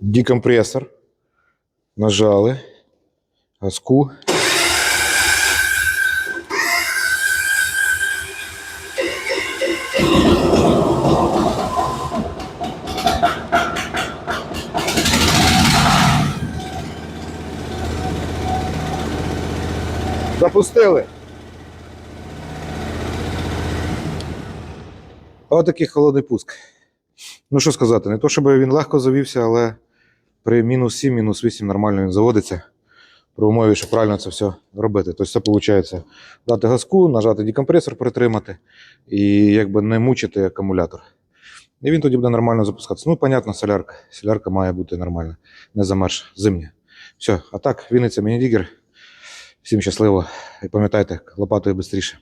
Декомпрессор. Нажали. Газку. Запустили. Отакий холодний пуск. Ну що сказати, не то, щоб він легко завівся, але при мінус 7, мінус 8 нормально він заводиться. При умові, що правильно це все робити. Тобто це виходить дати газку, нажати декомпресор, притримати і якби не мучити акумулятор. І він тоді буде нормально запускатися. Ну, понятно, солярка. Солярка має бути нормальна, не замерз, зимня. Все, а так, Вінниця міні-дігер. Всім щасливо і пам'ятайте, лопатою швидше.